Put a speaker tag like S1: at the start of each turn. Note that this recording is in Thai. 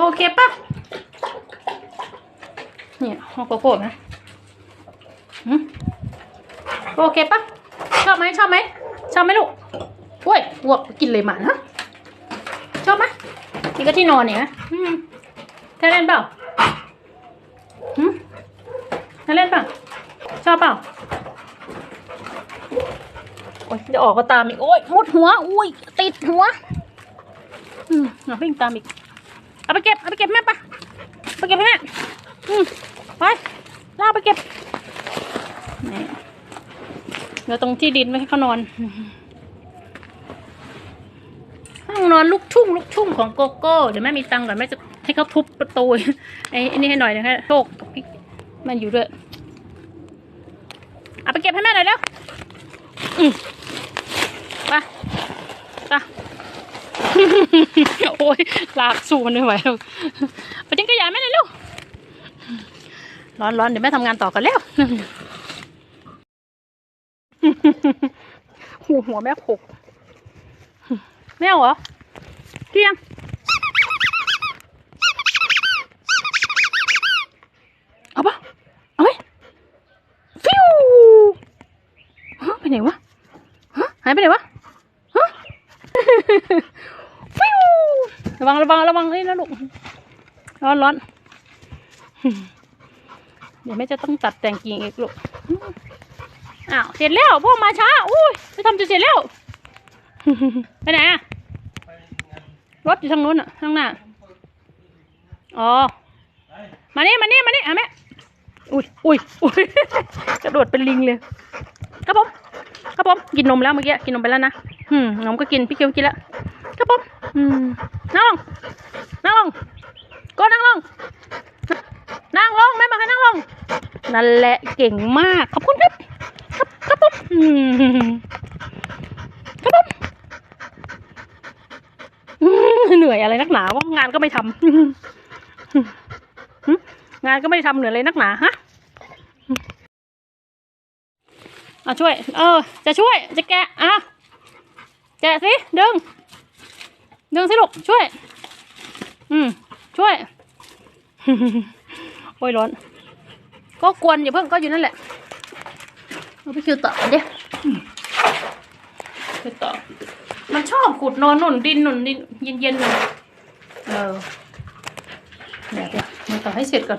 S1: โอเคปะเนี่ยห้องโกโก้นะโอเคปะชอบไหมชอบไหมชอบไหมลูกโอ้ยอ้วกินเลยหมานะชอบไหมนี่ก็ที่นอนเนี่ยนะอืมเธอเล่นเปล่าหืมเล่นเปล่าชอบเปล่าโอ้ยจะออกก็ตามอีกโอ้ยมุดหัว อุ้ยติดหัว อืมเอาวิ่งตามอีก เอาไปเก็บ เอาไปเก็บแม่ปะไปเก็บให้แม่ อืมไปลากไปเก็บนี่เดี๋ยวตรงที่ดินไว้ให้เขานอน ห้องนอนลูกทุ่งลูกทุ่งของโกโก้ เดี๋ยวแม่มีตังค์ก่อนแม่จะให้เขาทุบประตูไอ้นี่ให้หน่อยนะคะโชคมันอยู่ด้วย เอาไปเก็บให้แม่หน่อยเร็วอืมไปไป โอ้ยลากสู้มันไม่ไหวแล้วไปทิ้งขยะแม่เลยลูกร้อนร้อนเดี๋ยวแม่ทำงานต่อกันแล้วหัวหัวแม่หกไม่เอาเหรอเที่ยงเอาปะเอาไหมฟิวฮะไปไหนวะฮะหายไปไหนวะฮะ ระวังระวังระวังนี่นะลูก ร้อนร้อน เดี๋ยวแม่จะต้องตัดแต่งกิ่งอีกลูก อ้าว เสร็จแล้วพ่อมาช้า อุ้ยจะทำจะเสร็จแล้ว ไปไหนอะรถอยู่ทางนู้นอะข้างหน้า อ๋อ มานี่มานี่มานี่อะแม่ อุ้ยอุ้ยอุ้ยกระโดดเป็นลิงเลย ครับผม ครับผม กินนมแล้วเมื่อกี้ กินนมไปแล้วนะ อืม นมก็กิน พี่เคียวกินแล้ว ครับผมอืม นั่งลง นั่งลง ก็นั่งลง นั่งลง แม่บอกให้นั่งลง นั่นแหละเก่งมาก ขอบคุณครับ ครับครับผมครับผมเหนื่อยอะไรนักหนาวะงานก็ไม่ทำงานก็ไม่ทำเหนื่อยอะไรนักหนาฮะเอาช่วย เออ จะช่วย จะแกะอะแกะสิ ดึง ดึงสิลูกช่วย อืม ช่วย โอ้ยร้อน ก็กวนอย่าเพิ่งก็อยู่นั่นแหละ เอาไปคิวต่อเดี๋ยวไปต่อ มันชอบขุดนอนหนุนดินหนุนดินเย็นๆหน่อยเออเดี๋ยวเดี๋ยวมาต่อให้เสร็จก่อน